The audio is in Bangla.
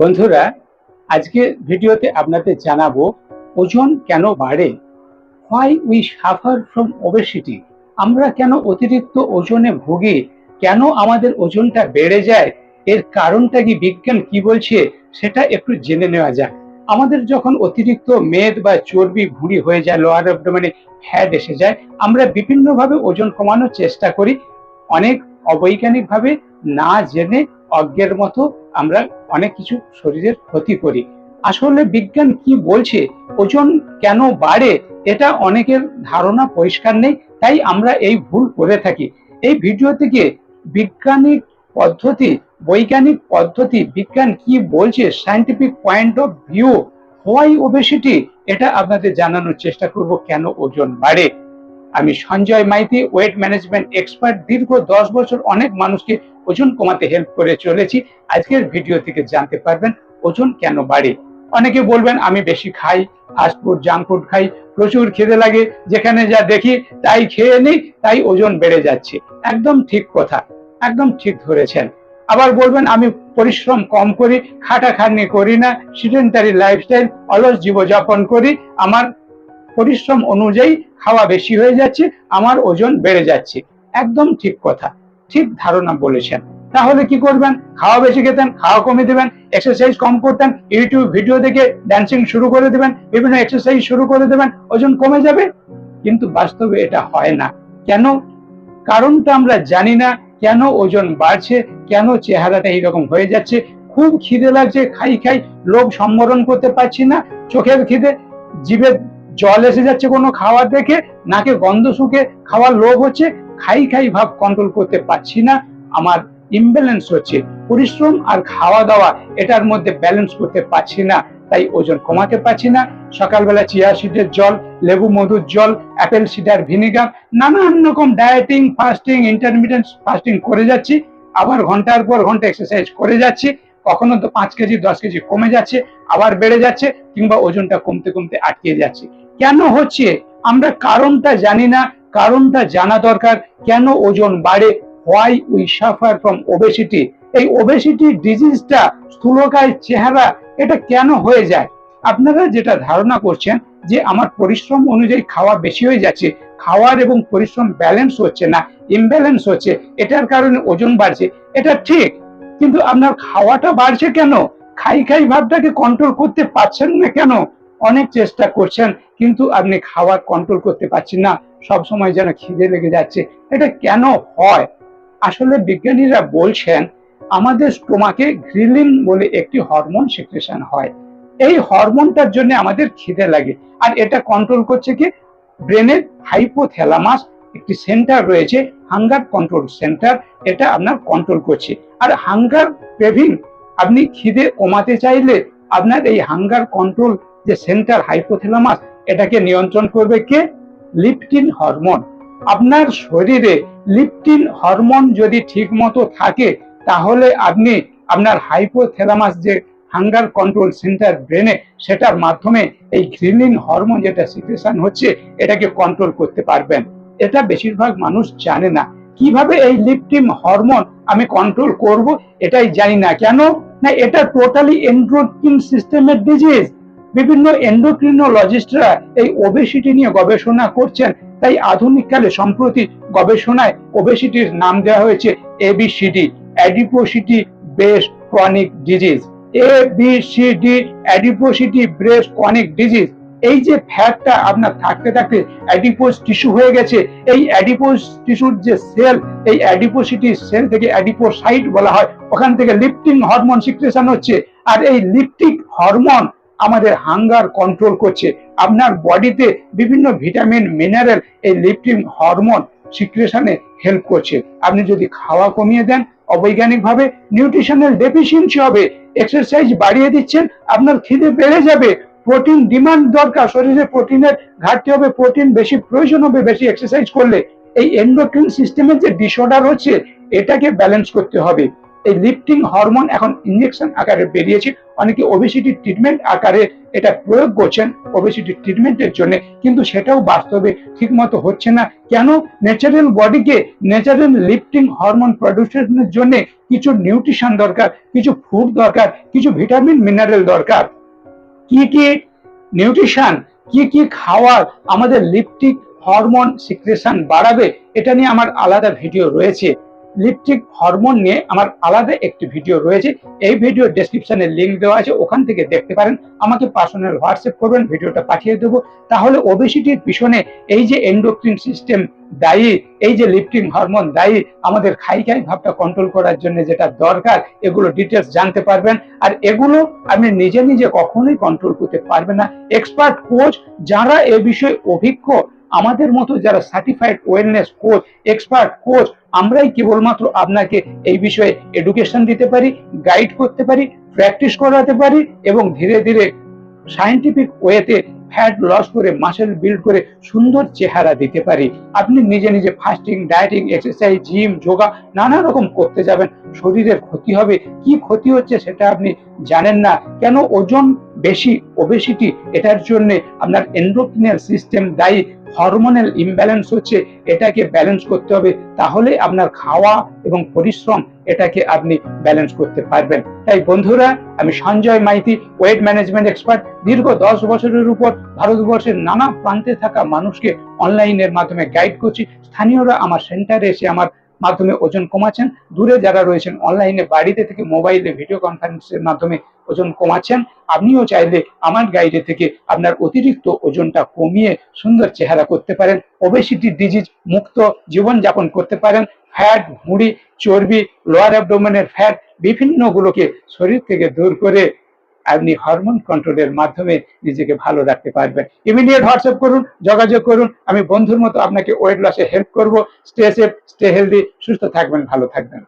বন্ধুরা, আজকে ভিডিওতে আপনাদের জানাব ওজন কেন বাড়ে? Why we suffer from obesity আমরা কেন অতিরিক্ত ওজনে ভুগি? কেন আমাদের ওজনটা বেড়ে যায়? এর কারণটা কি বিজ্ঞান কি বলছে? সেটা একটু জেনে নেওয়া যাক। আমাদের যখন অতিরিক্ত মেদ বা চর্বি ভুঁড়ি হয়ে যায় লোয়ার অ্যাবডোমেনে ফ্যাট এসে যায়, আমরা বিভিন্নভাবে ওজন কমানোর চেষ্টা করি। অনেক অবৈজ্ঞানিকভাবে না জেনে অজ্ঞের মতো আমরা অনেক কিছু শরীরের ক্ষতি করি। আসলে বিজ্ঞান কি বলছে? ওজন কেন বাড়ে? এটা অনেকের ধারণা পরিষ্কার নেই, তাই আমরা এই ভুল করে থাকি। এই ভিডিও থেকে বিজ্ঞানিক পদ্ধতি, বৈজ্ঞানিক পদ্ধতি, বিজ্ঞান কি বলছে scientific point of view why obesity এটা আপনাদের জানানোর চেষ্টা করব, কেন ওজন বাড়ে? আমি Sanjay Maity weight management expert দীর্ঘ দশ বছর অনেক মানুষকে ওজন কমাতে হেল্প করে চলেছি। আজকের ভিডিও থেকে জানতে পারবেন ওজন কেন বাড়ে। অনেকে বলবেন, আমি বেশি খাই ফাস্ট ফুড জাঙ্ক ফুড খাই, প্রচুর খেতে লাগে, যেখানে যা দেখি তাই খেয়ে নিই, তাই ওজন বেড়ে যাচ্ছে। একদম ঠিক কথা, একদম ঠিক ধরেছেন। আবার বলবেন, আমি পরিশ্রম কম করি, খাটাখাটনি করি না সিডেন্টারি লাইফস্টাইল অলস জীবযাপন করি, আমার পরিশ্রম অনুযায়ী খাওয়া বেশি হয়ে যাচ্ছে, আমার ওজন বেড়ে যাচ্ছে। একদম ঠিক কথা। ঠিক ধারণা বলেছেন। তাহলে কি করবেন? খাওয়া বেশি খেতেন, খাওয়া কমে দেবেন এক্সারসাইজ কম করতেন ইউটিউব ভিডিও দেখে ড্যান্সিং শুরু করে দেবেন, বিভিন্ন এক্সারসাইজ শুরু করে দেবেন, ওজন কমে যাবে। কিন্তু বাস্তবে এটা হয় না। কেন? কারণটা আমরা জানি না, কেন ওজন বাড়ছে, কেন চেহারাটা এইরকম হয়ে যাচ্ছে, খুব খিদে লাগছে, খাই খাই, লোভ সম্বরণ করতে পারছি না, চোখের খিদে, জিভে জল এসে যাচ্ছে কোনো খাবার দেখে, নাকে গন্ধ শুকে, খাওয়ার লোভ হচ্ছে খাই খাই ভাব কন্ট্রোল করতে পারছি না। আমার ইমব্যালেন্স হচ্ছে, পরিশ্রম আর খাওয়া দাওয়া এটার মধ্যে ব্যালেন্স করতে পারছি না, তাই ওজন কমাতে পারছি না। সকালবেলা চিয়া সিডের জল, লেবু মধুর জল অ্যাপেল সিডার ভিনিগার নানান রকম ডায়েটিং ফাস্টিং ইন্টারমিডিয়েন্ট ফাস্টিং করে যাচ্ছি। আবার ঘণ্টার পর ঘণ্টা এক্সারসাইজ করে যাচ্ছি। কখনো তো পাঁচ কেজি, দশ কেজি কমে যাচ্ছে, আবার বেড়ে যাচ্ছে কিংবা ওজনটা কমতে কমতে আটকে যাচ্ছে। কেন হচ্ছে? আমরা কারণটা জানি না কারণটা জানা দরকার কেন ওজন বাড়ে why we suffer from obesity এই ওবেসিটি ডিজিজটা স্থূলকায় চেহারা, এটা কেন হয়ে যায়? আপনারা যেটা ধারণা করছেন যে আমার পরিশ্রম অনুযায়ী খাওয়া বেশি হয়ে যাচ্ছে, খাওয়ার এবং পরিশ্রম ব্যালেন্স হচ্ছে না ইমব্যালেন্স হচ্ছে, এটার কারণে ওজন বাড়ছে, এটা ঠিক, কিন্তু আপনার খাওয়াটা বাড়ছে কেন? খাই খাই ভাবটাকে কন্ট্রোল করতে পারছেন না কেন? অনেক চেষ্টা করছেন, কিন্তু আপনি খাওয়ার কন্ট্রোল করতে পারছেন না। সব সময় যেন খিদে লেগে যাচ্ছে। এটা কেন হয়? আসলে বিজ্ঞানীরা বলছেন, আমাদের স্টোমাকে গ্রিলিন বলে একটি হরমোন সিক্রেশন হয়। এই হরমোনটার জন্য আমাদের খিদে লাগে। আর এটা কন্ট্রোল করছে কি? ব্রেনের হাইপোথ্যালামাস একটি সেন্টার রয়েছে হাঙ্গার কন্ট্রোল সেন্টার এটা আপনার কন্ট্রোল করছে। আর হাঙ্গার ক্রেভিং আপনি খিদে কমাতে চাইলে আপনার এই হাঙ্গার কন্ট্রোল যে সেন্টার হাইপোথ্যালামাস এটাকে নিয়ন্ত্রণ করবে কে? লিপটিন হরমোন। আপনার শরীরে লিপটিন হরমোন যদি ঠিক মতো থাকে, তাহলে আপনি আপনার হাইপোথ্যালামাস যে হাঙ্গার কন্ট্রোল সেন্টার ব্রেনে সেটার মাধ্যমে এই গ্রিলিন হরমোন যেটা সিক্রেশন হচ্ছে, এটাকে কন্ট্রোল করতে পারবেন। এটা বেশিরভাগ মানুষ জানে না। কীভাবে এই লিপটিন হরমোন আমি কন্ট্রোল করব, এটাই জানি না। কেন? না, এটা টোটালি এন্ড্রোকিন সিস্টেমের ডিজিজ বিভিন্ন এন্ডোক্রিনোলজিস্টরা এই ওবেসিটি নিয়ে গবেষণা করছেন। তাই আধুনিক কালে সম্প্রতি গবেষণায় ওবেসিটির নাম দেওয়া হয়েছে ABCD adiposity base chronic disease A B C D adiposity breast chronic disease এই যে ফ্যাটটা আপনার থাকতে থাকতে অ্যাডিপোজ টিস্যু হয়ে গেছে, এই অ্যাডিপোজ টিস্যুর যে সেল এই অ্যাডিপোসিটি সেল থেকে অ্যাডিপোসাইট বলা হয়, ওখান থেকে লিফটিং হরমোন সিক্রেশন হচ্ছে। আর এই লিপটিক হরমোন আমাদের হাঙ্গার কন্ট্রোল করছে। আপনার বডিতে বিভিন্ন ভিটামিন মিনারেল এই লিফটিং হরমোন সিক্রেশনে হেল্প করছে। আপনি যদি খাওয়া কমিয়ে দেন, অবৈজ্ঞানিকভাবে নিউট্রিশনাল ডেফিসিয়েন্সি হবে। এক্সারসাইজ বাড়িয়ে দিচ্ছেন, আপনার খিদে বেড়ে যাবে। প্রোটিন ডিমান্ড দরকার। শরীরে প্রোটিনের ঘাটতি হবে প্রোটিন বেশি প্রয়োজন হবে বেশি এক্সারসাইজ করলে। এই এন্ডোক্রিন সিস্টেমের যে ডিসঅর্ডার হচ্ছে, এটাকে ব্যালেন্স করতে হবে। এই লিফটিং হরমোন এখন ইঞ্জেকশন আকারে বেরিয়েছে। অনেকে ওবেসিটি ট্রিটমেন্ট আকারে এটা প্রয়োগ করছেন ওবেসিটি ট্রিটমেন্টের জন্য। কিন্তু সেটাও বাস্তবে ঠিকমতো হচ্ছে না। কেন? ন্যাচারাল বডিকে ন্যাচারাল লিফটিং হরমোন প্রডিউশনের জন্য কিছু নিউট্রিশন দরকার, কিছু ফুড দরকার, কিছু ভিটামিন মিনারেল দরকার। কি কি নিউট্রিশন কি কি খাওয়ার আমাদের লিপটিক হরমোন সিক্রেশন বাড়াবে, এটা নিয়ে আমার আলাদা ভিডিও রয়েছে। লিপটিক হরমোন নিয়ে আমার আলাদা একটি ভিডিও রয়েছে। এই ভিডিও ডেসক্রিপশনে লিঙ্ক দেওয়া আছে, ওখান থেকে দেখতে পারেন। আমাকে পার্সোনাল হোয়াটসঅ্যাপ করবেন ভিডিওটা পাঠিয়ে দেবো। তাহলে ওবেসিটির পিছনে এই যে এন্ডোক্রিন সিস্টেম দায়ী, এই যে লিফটিং হরমোন দায়ী, আমাদের খাই খাই ভাবটা কন্ট্রোল করার জন্য যেটা দরকার, এগুলো ডিটেলস জানতে পারবেন। আর এগুলো আপনি নিজে নিজে কখনোই কন্ট্রোল করতে পারবেন না। এক্সপার্ট কোচ যারা এ বিষয়ে অভিজ্ঞ আমাদের মতো যারা certified wellness coach expert coach আমরাই কেবলমাত্র আপনাকে এই বিষয়ে এডুকেশন দিতে পারি গাইড করতে পারি প্র্যাকটিস করাতে পারি এবং ধীরে ধীরে সায়েন্টিফিক ওয়েতে ফ্যাট লস করে মাসেল বিল্ড করে সুন্দর চেহারা দিতে পারি। আপনি নিজে নিজে fasting dieting exercise gym yoga নানা রকম করতে যাবেন, শরীরের ক্ষতি হবে। কি ক্ষতি হচ্ছে সেটা আপনি জানেন না। কেন ওজন বেশি ওবেসিটি এটার জন্য আপনার এন্ডোক্রিনাল সিস্টেম দায়ী। হরমোনাল ইমব্যালেন্স হচ্ছে, এটাকে ব্যালেন্স করতে হবে, তাহলে আপনার খাওয়া এবং পরিশ্রম এটাকে আপনি ব্যালেন্স করতে পারবেন। তাই বন্ধুরা, আমি Sanjay Maity weight management expert দীর্ঘ দশ বছরের উপর ভারতবর্ষের নানা প্রান্তে থাকা মানুষকে অনলাইনের মাধ্যমে গাইড করছি। স্থানীয়রা আমার সেন্টারে এসে আমার মাধ্যমে ওজন কমাচ্ছেন। দূরে যারা রয়েছেন অনলাইনে বাড়িতে থেকে মোবাইলে ভিডিও কনফারেন্সের মাধ্যমে ওজন কমাচ্ছেন, আপনিও চাইলে আমার গাইডে থেকে আপনার অতিরিক্ত ওজনটা কমিয়ে সুন্দর চেহারা করতে পারেন ওবেসিটি ডিজিজ মুক্ত জীবনযাপন করতে পারেন ফ্যাট ভুঁড়ি চর্বি লোয়ার অ্যাবডোমেনের ফ্যাট বিভিন্নগুলোকে শরীর থেকে দূর করে আপনি হরমোন কন্ট্রোলের মাধ্যমে নিজেকে ভালো রাখতে পারবেন। ইমিডিয়েট হোয়াটসঅ্যাপ করুন, যোগাযোগ করুন, আমি বন্ধুর মতো আপনাকে ওয়েট লসে হেল্প করব। স্টে সেফ স্টে হেলদি সুস্থ থাকবেন, ভালো থাকবেন।